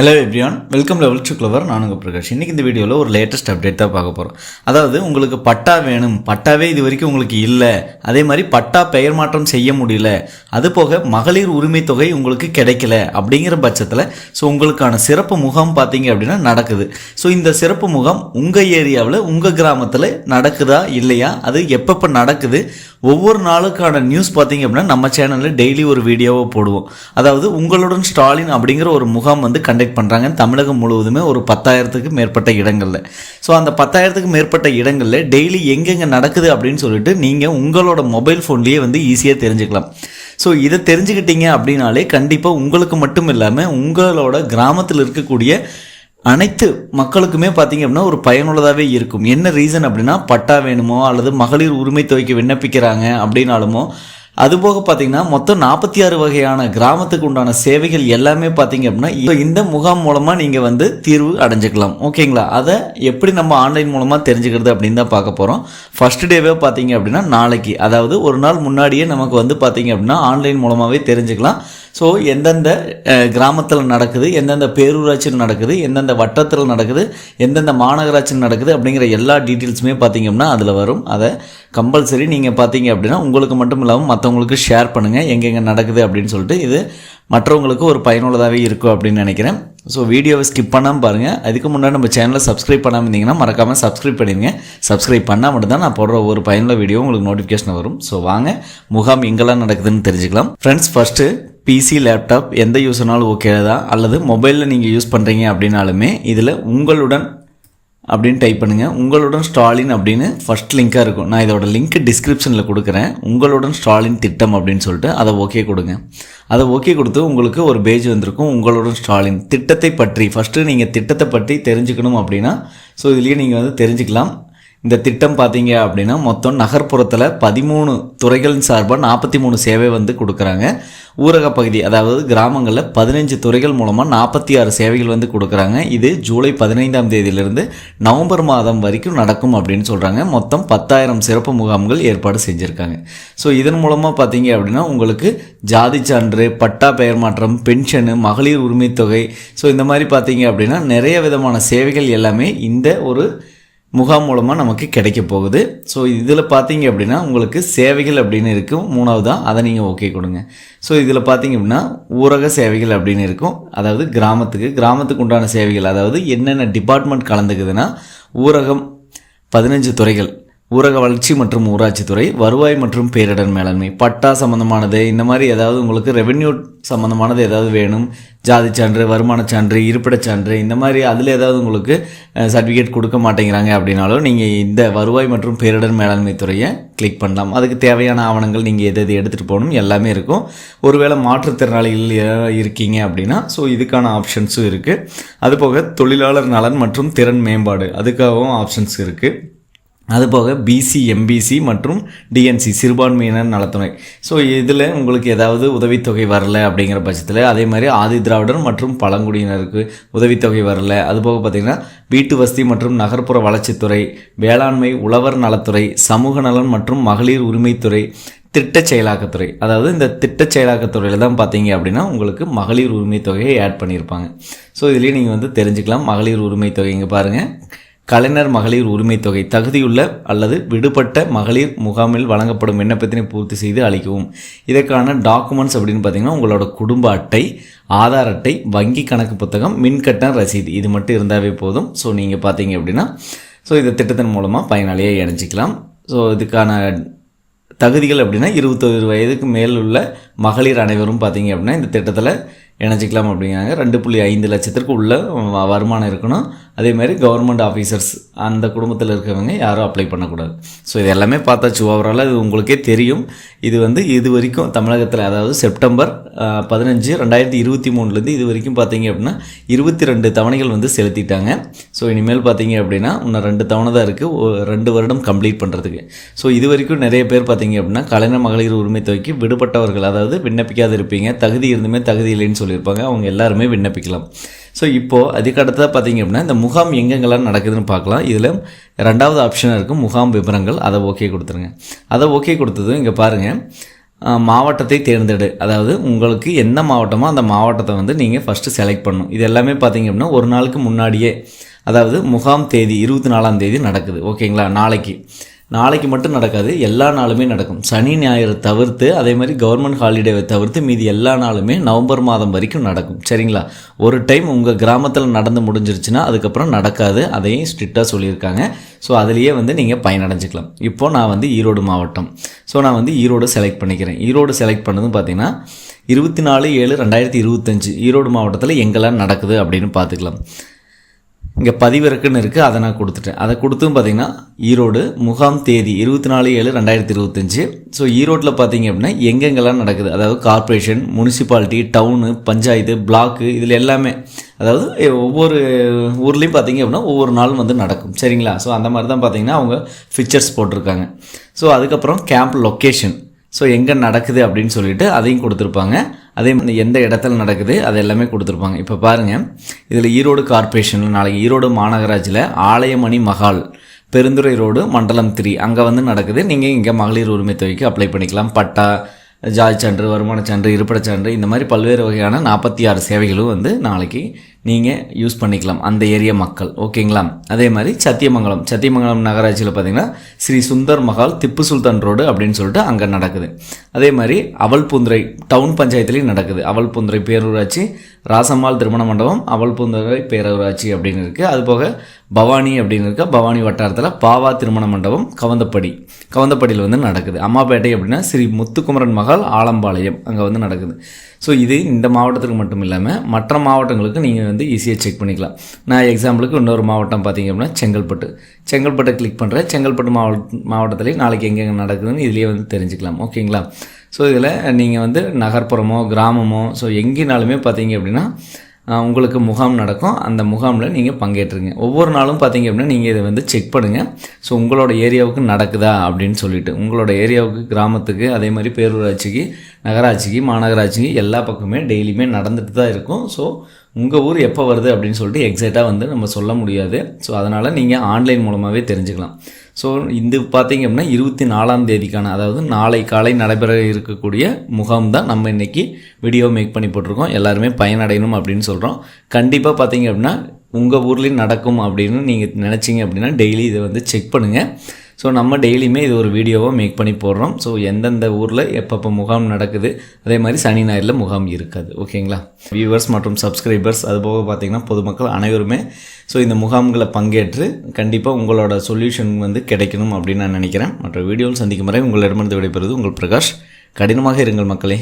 Hello everyone welcome level to clever நான் பிரகாஷ். இன்றைக்கி இந்த வீடியோவில் ஒரு லேட்டஸ்ட் அப்டேட் தான் பார்க்க போகிறோம் அதாவது உங்களுக்கு பட்டா வேணும். பட்டாவே இது வரைக்கும் உங்களுக்கு இல்லை. அதே மாதிரி பட்டா பெயர் மாற்றம் செய்ய முடியல. அது போக மகளிர் உரிமை தொகை உங்களுக்கு கிடைக்கல அப்படிங்கிற பட்சத்தில் ஸோ உங்களுக்கான சிறப்பு முகாம் பார்த்தீங்க அப்படின்னா நடக்குது. ஸோ இந்த சிறப்பு முகாம் உங்கள் ஏரியாவில் உங்கள் கிராமத்தில் நடக்குதா இல்லையா? அது எப்பப்போ நடக்குது? ஒவ்வொரு நாளுக்கான நியூஸ் பார்த்தீங்க அப்படின்னா நம்ம சேனலில் டெய்லி ஒரு வீடியோவை போடுவோம். அதாவது உங்களுடன் ஸ்டாலின் அப்படிங்கிற ஒரு முகாம் வந்து கண்டக்ட் பண்ணுறாங்க தமிழகம் முழுவதுமே ஒரு பத்தாயிரத்துக்கு மேற்பட்ட இடங்களில். ஸோ அந்த பத்தாயிரத்துக்கு மேற்பட்ட இடங்களில் டெய்லி எங்கெங்கே நடக்குது அப்படின்னு சொல்லிட்டு நீங்கள் உங்களோட மொபைல் ஃபோன்லேயே வந்து ஈஸியாக தெரிஞ்சுக்கலாம். ஸோ இதை தெரிஞ்சுக்கிட்டீங்க அப்படின்னாலே கண்டிப்பாக உங்களுக்கு மட்டும் இல்லாமல் உங்களோட கிராமத்தில் இருக்கக்கூடிய அனைத்து மக்களுக்குமே பார்த்தீங்க அப்படின்னா ஒரு பயனுள்ளதாகவே இருக்கும். என்ன ரீசன் அப்படின்னா பட்டா வேணுமோ அல்லது மகளிர் உரிமை தொகைக்கு விண்ணப்பிக்கிறாங்க அப்படின்னாலுமோ அதுபோக பார்த்தீங்கன்னா மொத்தம் நாற்பத்தி ஆறு வகையான கிராமத்துக்கு உண்டான சேவைகள் எல்லாமே பார்த்தீங்க அப்படின்னா இப்போ இந்த முகாம் மூலமாக நீங்கள் வந்து தீர்வு அடைஞ்சிக்கலாம். ஓகேங்களா? அதை எப்படி நம்ம ஆன்லைன் மூலமாக தெரிஞ்சுக்கிறது அப்படின்னு தான் பார்க்க போகிறோம் ஃபர்ஸ்ட் டேவே பார்த்தீங்க அப்படின்னா நாளைக்கு. அதாவது ஒரு நாள் முன்னாடியே நமக்கு வந்து பார்த்தீங்க அப்படின்னா ஆன்லைன் மூலமாகவே தெரிஞ்சுக்கலாம். ஸோ எந்தெந்த கிராமத்தில் நடக்குது எந்தெந்த பேரூராட்சியில் நடக்குது எந்தெந்த வட்டத்தில் நடக்குது எந்தெந்த மாநகராட்சியில் நடக்குது அப்படிங்கிற எல்லா டீட்டெயில்ஸுமே பார்த்தீங்க அப்படின்னா அதில் வரும். அதை கம்பல்சரி நீங்கள் பார்த்தீங்க அப்படின்னா உங்களுக்கு மட்டும் இல்லாமல் மற்றவங்களுக்கு ஷேர் பண்ணுங்கள் எங்கெங்கே நடக்குது அப்படின்னு சொல்லிட்டு இது மற்றவங்களுக்கு ஒரு பயனுள்ளதாகவே இருக்கும் அப்படின்னு நினைக்கிறேன். ஸோ வீடியோவை ஸ்கிப் பண்ணாமல் பாருங்கள் அதுக்கு முன்னாடி நம்ம சேனலை சப்ஸ்கிரைப் பண்ணாமல் இருந்தீங்கன்னா மறக்காமல் சப்ஸ்கிரைப் பண்ணிடுங்க. சப்ஸ்கிரைப் பண்ணால் மட்டும்தான் நான் போடுற ஒரு பயனுள்ள வீடியோ உங்களுக்கு நோட்டிஃபிகேஷன் வரும். ஸோ வாங்க முகாம் எங்கெல்லாம் நடக்குதுன்னு தெரிஞ்சுக்கலாம். ஃப்ரெண்ட்ஸ் ஃபஸ்ட்டு பிசி லேப்டாப் எந்த யூஸ்னாலும் ஓகே தான். அல்லது மொபைலில் நீங்கள் யூஸ் பண்ணுறீங்க அப்படின்னாலுமே இதில் உங்களுடன் அப்படின்னு டைப் பண்ணுங்கள் உங்களுடன் ஸ்டாலின் அப்படின்னு ஃபஸ்ட் லிங்காக இருக்கும். நான் இதோட லிங்க் டிஸ்கிரிப்ஷனில் கொடுக்குறேன். உங்களுடன் ஸ்டாலின் திட்டம் அப்படின்னு சொல்லிட்டு அதை ஓகே கொடுங்க. அதை ஓகே கொடுத்து உங்களுக்கு ஒரு பேஜ் வந்திருக்கும். உங்களுடன் ஸ்டாலின் திட்டத்தை பற்றி ஃபஸ்ட்டு நீங்கள் திட்டத்தை பற்றி தெரிஞ்சுக்கணும் அப்படின்னா ஸோ இதுலேயே நீங்கள் வந்து தெரிஞ்சுக்கலாம். இந்த திட்டம் பார்த்தீங்க அப்படின்னா மொத்தம் நகர்ப்புறத்தில் பதிமூணு துறைகளின் சார்பாக நாற்பத்தி மூணு சேவை வந்து கொடுக்குறாங்க. ஊரக பகுதி அதாவது கிராமங்களில் பதினஞ்சு துறைகள் மூலமாக நாற்பத்தி ஆறு சேவைகள் வந்து கொடுக்குறாங்க. இது ஜூலை பதினைந்தாம் தேதியிலிருந்து நவம்பர் மாதம் வரைக்கும் நடக்கும் அப்படின்னு சொல்கிறாங்க மொத்தம் பத்தாயிரம் சிறப்பு முகாம்கள் ஏற்பாடு செஞ்சுருக்காங்க. ஸோ இதன் மூலமாக பார்த்தீங்க அப்படின்னா உங்களுக்கு ஜாதி சான்று பட்டா பெயர் மாற்றம் பென்ஷனு மகளிர் உரிமைத்தொகை ஸோ இந்த மாதிரி பார்த்தீங்க அப்படின்னா நிறைய விதமான சேவைகள் எல்லாமே இந்த ஒரு முகாம் மூலமாக நமக்கு கிடைக்க போகுது. ஸோ இதில் பார்த்தீங்க அப்படின்னா உங்களுக்கு சேவைகள் அப்படின்னு இருக்கும். மூணாவதாக அதை நீங்கள் ஓகே கொடுங்க. ஸோ இதில் பார்த்தீங்க அப்படின்னா ஊரக சேவைகள் அப்படின்னு இருக்கும். அதாவது கிராமத்துக்கு கிராமத்துக்கு உண்டான சேவைகள் அதாவது என்னென்ன டிபார்ட்மெண்ட் கலந்துக்குதுன்னா ஊரகம் பதினஞ்சு துறைகள். ஊரக வளர்ச்சி மற்றும் ஊராட்சித்துறை வருவாய் மற்றும் பேரிடர் மேலாண்மை பட்டா சம்மந்தமானது இந்த மாதிரி ஏதாவது உங்களுக்கு ரெவென்யூ சம்மந்தமானது ஏதாவது வேணும் ஜாதி சான்று வருமான சான்று இருப்பிடச் சான்று இந்த மாதிரி அதில் ஏதாவது உங்களுக்கு சர்டிஃபிகேட் கொடுக்க மாட்டேங்கிறாங்க அப்படின்னாலும் நீங்கள் இந்த வருவாய் மற்றும் பேரிடர் மேலாண்மை துறையை கிளிக் பண்ணலாம். அதுக்கு தேவையான ஆவணங்கள் நீங்கள் எது எது எடுத்துகிட்டு போகணும் எல்லாமே இருக்கும். ஒருவேளை மாற்றுத்திறனாளிகள் இருக்கீங்க அப்படின்னா ஸோ இதுக்கான ஆப்ஷன்ஸும் இருக்குது அதுபோக தொழிலாளர் நலன் மற்றும் திறன் மேம்பாடு அதுக்காகவும் ஆப்ஷன்ஸ் இருக்குது அதுபோக பிசி எம்பிசி மற்றும் டிஎன்சி சிறுபான்மையினர் நலத்துறை. ஸோ இதில் உங்களுக்கு ஏதாவது உதவித்தொகை வரல அப்படிங்கிற பட்சத்தில் அதே மாதிரி ஆதி திராவிடர் மற்றும் பழங்குடியினருக்கு உதவித்தொகை வரல. அதுபோக பார்த்திங்கன்னா வீட்டு வசதி மற்றும் நகர்ப்புற வளர்ச்சித்துறை வேளாண்மை உழவர் நலத்துறை சமூக நலன் மற்றும் மகளிர் உரிமைத்துறை திட்ட செயலாக்கத்துறை. அதாவது இந்த திட்ட செயலாக்கத்துறையில் தான் பார்த்தீங்க அப்படின்னா உங்களுக்கு மகளிர் உரிமை தொகையை ஆட் பண்ணியிருப்பாங்க ஸோ இதுலேயே நீங்கள் வந்து தெரிஞ்சுக்கலாம் மகளிர் உரிமை தொகை இங்கே பாருங்கள் கலைஞர் மகளிர் உரிமை தொகை தகுதியுள்ள அல்லது விடுபட்ட மகளிர் முகாமில் வழங்கப்படும் விண்ணப்பத்தினை பூர்த்தி செய்து அளிக்கவும். இதற்கான டாக்குமெண்ட்ஸ் அப்படின்னு பார்த்தீங்கன்னா உங்களோட குடும்ப அட்டை ஆதார் அட்டை வங்கி கணக்கு புத்தகம் மின்கட்டண ரசீது. இது மட்டும் இருந்தாவே போதும். ஸோ நீங்கள் பார்த்தீங்க அப்படின்னா ஸோ இந்த திட்டத்தின் மூலமாக பயனாளியை இணைச்சிக்கலாம் ஸோ இதுக்கான தகுதிகள் அப்படின்னா இருபத்தொரு வயதுக்கு மேல் உள்ள மகளிர் அனைவரும் பார்த்தீங்க அப்படின்னா இந்த திட்டத்தில் இணைச்சிக்கலாம் அப்படிங்கிறாங்க. ரெண்டு புள்ளி ஐந்து லட்சத்திற்கு உள்ள வருமானம் இருக்கணும். அதே மாதிரி கவர்மெண்ட் ஆஃபீஸர்ஸ் அந்த குடும்பத்தில் இருக்கிறவங்க யாரும் அப்ளை பண்ணக்கூடாது. ஸோ இது எல்லாமே பார்த்தாச்சு ஓவராலாக இது உங்களுக்கே தெரியும். இது வந்து இது வரைக்கும் தமிழகத்தில் அதாவது செப்டம்பர் பதினஞ்சு ரெண்டாயிரத்தி இருபத்தி மூணுலேருந்து இது வரைக்கும் பார்த்தீங்க அப்படின்னா இருபத்தி ரெண்டு தவணைகள் வந்து செலுத்திட்டாங்க. ஸோ இனிமேல் பார்த்தீங்க அப்படின்னா இன்னும் ரெண்டு தவணை தான் இருக்குது ரெண்டு வருடம் கம்ப்ளீட் பண்ணுறதுக்கு ஸோ இது வரைக்கும் நிறைய பேர் பார்த்தீங்க அப்படின்னா கலைஞர் மகளிர் உரிமை தொகைக்கு விடுபட்டவர்கள் அதாவது விண்ணப்பிக்காது இருப்பீங்க தகுதி இருந்துமே தகுதி இல்லைன்னு சொல்லியிருப்பாங்க. அவங்க எல்லாருமே விண்ணப்பிக்கலாம். ஸோ இப்போது அதுக்கு பார்த்தீங்க அப்படின்னா இந்த முகாம் எங்கெங்கெல்லாம் நடக்குதுன்னு பார்க்கலாம். இதில் ரெண்டாவது ஆப்ஷனாக இருக்கும் முகாம் விவரங்கள் அதை ஓகே கொடுத்துருங்க. அதை ஓகே கொடுத்ததும் இங்கே பாருங்கள் மாவட்டத்தை தேர்ந்தெடு. அதாவது உங்களுக்கு எந்த மாவட்டமோ அந்த மாவட்டத்தை வந்து நீங்கள் ஃபஸ்ட்டு செலக்ட் பண்ணணும். இது எல்லாமே பார்த்தீங்க அப்படின்னா ஒரு நாளுக்கு முன்னாடியே அதாவது முகாம் தேதி இருபத்தி நாலாம் தேதி நடக்குது. ஓகேங்களா நாளைக்கு. நாளைக்கு மட்டும் நடக்காது எல்லா நாளுமே நடக்கும். சனி ஞாயிறு தவிர்த்து அதே மாதிரி கவர்மெண்ட் ஹாலிடேவை தவிர்த்து மீதி எல்லா நாளுமே நவம்பர் மாதம் வரைக்கும் நடக்கும். சரிங்களா? ஒரு டைம் உங்கள் கிராமத்தில் நடந்து முடிஞ்சிருச்சுன்னா அதுக்கப்புறம் நடக்காது. அதையும் ஸ்ட்ரிக்டாக சொல்லியிருக்காங்க. ஸோ அதுலேயே வந்து நீங்கள் பயனடைஞ்சிக்கலாம். இப்போது நான் வந்து ஈரோடு மாவட்டம். ஸோ நான் வந்து ஈரோடு செலக்ட் பண்ணிக்கிறேன். ஈரோடு செலக்ட் பண்ணதும் பார்த்தீங்கன்னா இருபத்தி நாலு ஏழு ரெண்டாயிரத்தி இருபத்தஞ்சு ஈரோடு மாவட்டத்தில் எங்கெல்லாம் நடக்குது அப்படின்னு பார்த்துக்கலாம் இங்கே பதிவிறக்குன்னு இருக்குது அதை நான் கொடுத்துட்டேன். அதை கொடுத்தும் பார்த்தீங்கன்னா ஈரோடு முகாம் தேதி இருபத்தி நாலு ஏழு ரெண்டாயிரத்தி இருபத்தஞ்சு. ஸோ ஈரோட்டில் பார்த்தீங்க அப்படின்னா எங்கெங்கெல்லாம் நடக்குது? அதாவது corporation municipality town panchayat block இதில் எல்லாமே. அதாவது ஒவ்வொரு ஊர்லேயும் பார்த்தீங்க அப்படின்னா ஒவ்வொரு நாளும் வந்து நடக்கும். சரிங்களா? ஸோ அந்த மாதிரி தான் பார்த்தீங்கன்னா அவங்க ஃபிக்சர்ஸ் போட்டிருக்காங்க. ஸோ அதுக்கப்புறம் கேம்ப் லொக்கேஷன் ஸோ எங்கே நடக்குது அப்படின்னு சொல்லிட்டு அதையும் கொடுத்துருப்பாங்க. அதே மாதிரி எந்த இடத்துல நடக்குது அது எல்லாமே கொடுத்துருப்பாங்க. இப்போ பாருங்கள் இதில் ஈரோடு கார்ப்பரேஷனில் நாளைக்கு ஈரோடு மாநகராட்சியில் ஆலயமணி மகால் பெருந்துறை ரோடு மண்டலம் த்ரீ அங்கே வந்து நடக்குது. நீங்கள் இங்கே மகளிர் உரிமை தொகைக்கு அப்ளை பண்ணிக்கலாம். பட்டா ஜாதி சான்று வருமான சான்று இருப்பிடச் சான்று இந்த மாதிரி பல்வேறு வகையான நாற்பத்தி ஆறு சேவைகளும் வந்து நாளைக்கு நீங்கள் யூஸ் பண்ணிக்கலாம். அந்த ஏரியா மக்கள். ஓகேங்களா? அதே மாதிரி சத்தியமங்கலம். சத்தியமங்கலம் நகராட்சியில் பார்த்தீங்கன்னா ஸ்ரீ சுந்தர் மகால் திப்பு சுல்தான் ரோடு அப்படின்னு சொல்லிட்டு அங்கே நடக்குது. அதே மாதிரி அவல்பூந்துறை டவுன் பஞ்சாயத்துலேயும் நடக்குது. அவல்பூந்துறை பேரூராட்சி ராசம்மாள் திருமண மண்டபம் அவல்பூந்துறை பேரூராட்சி அப்படின்னு இருக்குது அதுபோக பவானி அப்படின்னு இருக்க. பவானி வட்டாரத்தில் பாவா திருமண மண்டபம் கவந்தப்படி. கவந்தப்படியில் வந்து நடக்குது. அம்மாப்பேட்டை அப்படின்னா ஸ்ரீ முத்துக்குமரன் மகால் ஆலம்பாளையம் அங்கே வந்து நடக்குது. ஸோ இது இந்த மாவட்டத்துக்கு மட்டும் இல்லாமல் மற்ற மாவட்டங்களுக்கு நீங்கள் வந்து ஈஸியாக செக் பண்ணிக்கலாம். நான் எக்ஸாம்பிளுக்கு இன்னொரு மாவட்டம் பார்த்தீங்க அப்படின்னா செங்கல்பட்டு. செங்கல்பட்டை கிளிக் பண்ணுறேன் செங்கல்பட்டு மாவட்ட மாவட்டத்திலே நாளைக்கு எங்கெங்கே நடக்குதுன்னு இதுலேயே வந்து தெரிஞ்சுக்கலாம். ஓகேங்களா? ஸோ இதில் நீங்கள் வந்து நகர்ப்புறமோ கிராமமோ ஸோ எங்கேனாலுமே பார்த்தீங்க அப்படின்னா உங்களுக்கு முகாம் நடக்கும். அந்த முகாமில் நீங்கள் பங்கேற்றுங்க. ஒவ்வொரு நாளும் பார்த்தீங்க அப்படின்னா நீங்கள் இதை வந்து செக் பண்ணுங்கள் ஸோ உங்களோட ஏரியாவுக்கு நடக்குதா அப்படின்னு சொல்லிட்டு. உங்களோட ஏரியாவுக்கு கிராமத்துக்கு அதே மாதிரி பேரூராட்சிக்கு நகராட்சிக்கு மாநகராட்சிக்கு எல்லா பக்கமே டெய்லியுமே நடந்துட்டு தான் இருக்கும். ஸோ உங்கள் ஊர் எப்போ வருது அப்படின்னு சொல்லிட்டு எக்ஸாக்டாக வந்து நம்ம சொல்ல முடியாது. ஸோ அதனால் நீங்கள் ஆன்லைன் மூலமாகவே தெரிஞ்சுக்கலாம். ஸோ இது பார்த்தீங்க அப்படின்னா இருபத்தி நாலாம் தேதிக்கான அதாவது நாளை காலை நடைபெற இருக்கக்கூடிய முகாம் தான் நம்ம இன்றைக்கி வீடியோ மேக் பண்ணி போட்டிருக்கோம். எல்லாருமே பயனடையணும் அப்படின்னு சொல்கிறோம் கண்டிப்பாக பார்த்தீங்க அப்படின்னா உங்கள் ஊர்லேயும் நடக்கும் அப்படின்னு நீங்கள் நினச்சிங்க அப்படின்னா டெய்லி இதை வந்து செக் பண்ணுங்கள் ஸோ நம்ம டெய்லியுமே இது ஒரு வீடியோவாக மேக் பண்ணி போடுறோம். ஸோ எந்தெந்த ஊரில் எப்பப்போ முகாம் நடக்குது அதே மாதிரி சனி ஞாயிறில் முகாம் இருக்காது. ஓகேங்களா? வியூவர்ஸ் மற்றும் சப்ஸ்கிரைபர்ஸ் அதுபோக பார்த்தீங்கன்னா பொதுமக்கள் அனைவருமே ஸோ இந்த முகாம்களை பங்கேற்று கண்டிப்பாக உங்களோட சொல்யூஷன் வந்து கிடைக்கணும் அப்படின்னு நான் நினைக்கிறேன். மற்ற வீடியோவில் சந்திக்கும் வரை உங்களிடமிருந்து விடைபெறுவது உங்கள் பிரகாஷ். கடினமாக இருங்கள் மக்களே.